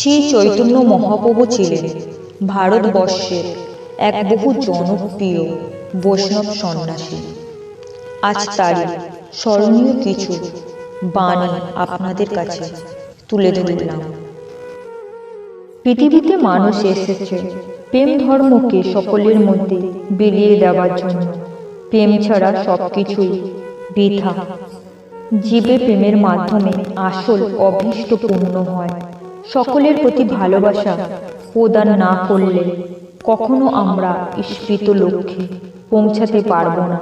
শ্রী চৈতন্য মহাপ্রভু ছিলেন, ভারতবর্ষের এক বহু জনপ্রিয় বৈষ্ণব সন্ন্যাসী। আজ তারই স্মরণীয় কিছু বাণী আপনাদের কাছে তুলে ধরলাম। পৃথিবীতে মানুষ এসেছে, প্রেম ধর্মকে সকলের মধ্যে বিলিয়ে দেওয়ার জন্য। প্রেম ছাড়া সবকিছুই বৃথা। জীবে প্রেমের মাধ্যমে আসল অভীষ্ট পূর্ণ হয়। সকলের প্রতি ভালোবাসা প্রদান না করলে কখনো আমরা স্মৃত লক্ষ্যে পৌঁছাতে পারব না।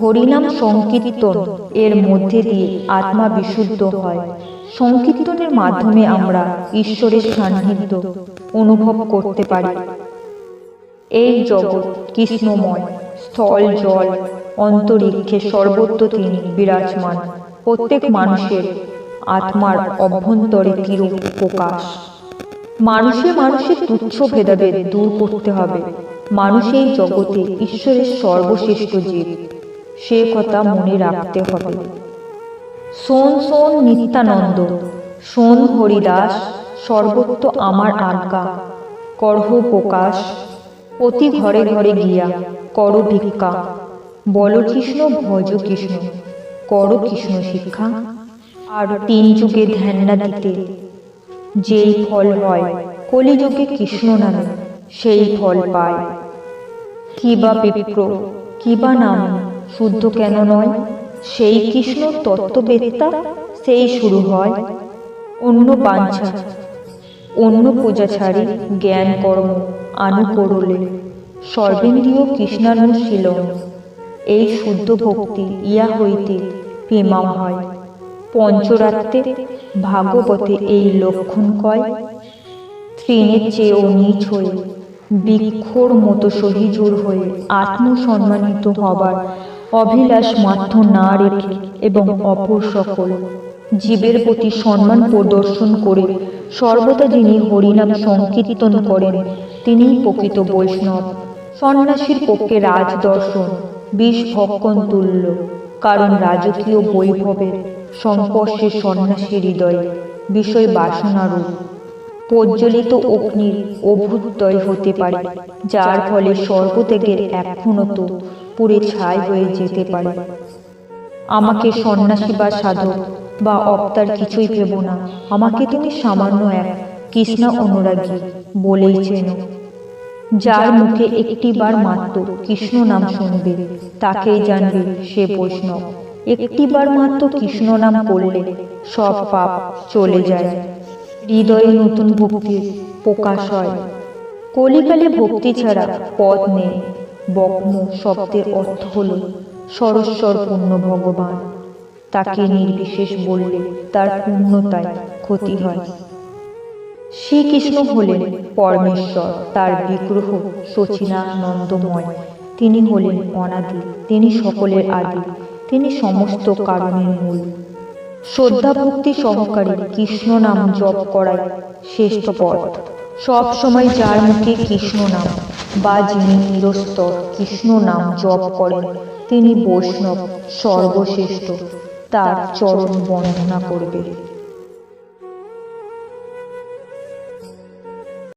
হরিনাম সংকীর্তন এর মধ্যে দিয়ে আত্মা বিশুদ্ধ হয়। সংকীর্তনের মাধ্যমে আমরা ঈশ্বরের সান্নিধ্য অনুভব করতে পারি। এই জগৎ কৃষ্ণময়, স্থল জল, অন্তরিক্ষে সর্বত্র তিনি বিরাজমান। প্রত্যেক মানুষের আত্মার অভ্যন্তরে কিরূপ প্রকাশ। মানুষে মানুষের তুচ্ছ ভেদাভেদ দূর করতে হবে। মানুষ এই জগতে ঈশ্বরের সর্বশ্রেষ্ঠ জীব। সে কথা মনে রাখতে হবে। শোন শোন নিত্যানন্দ শোন হরিদাস, সর্বত্র আমার আজ্ঞা। করহ প্রকাশ, অতি ঘরে ঘরে গিয়া কর ভিক্ষা। বল কৃষ্ণ, ভজ কৃষ্ণ, কর কৃষ্ণ শিক্ষা। আর তিন যুগে ধ্যান না দিতে। যেই ফল হয়, কলিযুগে কৃষ্ণ নামে, সেই ফল পায়। কি কিবা বিপ্র কিবা নাম, শুদ্ধ কেন নয়? সেই কৃষ্ণ তত্ত্ববেত্তা, সেই শুরু হয়। অন্য বাঞ্ছা, অন্য পূজা ছাড়ি, জ্ঞান কর্ম আনু করলে সর্বেন্দ্রীয় কৃষ্ণানুশীল এই শুদ্ধ ভক্তি ইয়া হইতে প্রেমাম হয়। পঞ্চরাত্রে ভাগবতে এই লক্ষণ কয়? তৃণের চেয়েও নিচ হয়ে, বৃক্ষর মতো সহিজুর হয়ে আত্মসম্মানিত হবার অভিলাষ মাত্র না রেখে এবং অপর সকল জীবের প্রতি সম্মান প্রদর্শন করে সর্বদা যিনি হরিনাম সংকীর্তন করেন, তিনিই প্রকৃত বৈষ্ণব। সন্ন্যাসীর পক্ষে রাজদর্শন, বিষ ভক্ষণ তুল্য, কারণ রাজকীয় বৈভবের সংস্পর্শে সন্ন্যাসী হৃদয়ে, বিষয় বাসনারূপ প্রজ্বলিত অগ্নির অভ্যুদয় হতে পারে, যার ফলে স্বর্গতেগের এখনও তো পুরে ছাই হয়ে যেতে পারে। আমাকে সন্ন্যাসী বা সাধক বা অবতার কিছুই ভেব না, আমাকে তুমি সামান্য এক কৃষ্ণ অনুরাগী বলেই চেনো। যার মুখে একটিবার মাত্র কৃষ্ণ নাম শুনবে, তাকেই জানবে সে বৈষ্ণব। একটিবার মাত্র কৃষ্ণ নাম করলে সব পাপ চলে যায়। হৃদয়ে নতুন ভক্তির প্রকাশ হয়। কলিকালে ভক্তি ছাড়া পদ নেই। বক্ম শব্দের অর্থ হল সরস্বর পূর্ণ ভগবান। তাকে নির্বিশেষ বললে তার পূর্ণতায় ক্ষতি হয়। শ্রীকৃষ্ণ হলেন পরমেশ্বর, তার বিগ্রহ সচিনানন্দময় তিনি হলেন অনাদি, তিনি সকলের আদি। তিনি সমস্ত কারণের মূল। শ্রদ্ধা ভক্তি সহকারে কৃষ্ণ নাম জপ করাই শ্রেষ্ঠ পথ। সব সময় যার মুখে কৃষ্ণ নাম বা যিনি নিরস্তর কৃষ্ণ নাম জপ করেন, তিনি বৈষ্ণব, সর্বশ্রেষ্ঠ, তার চরণ বন্দনা করবে।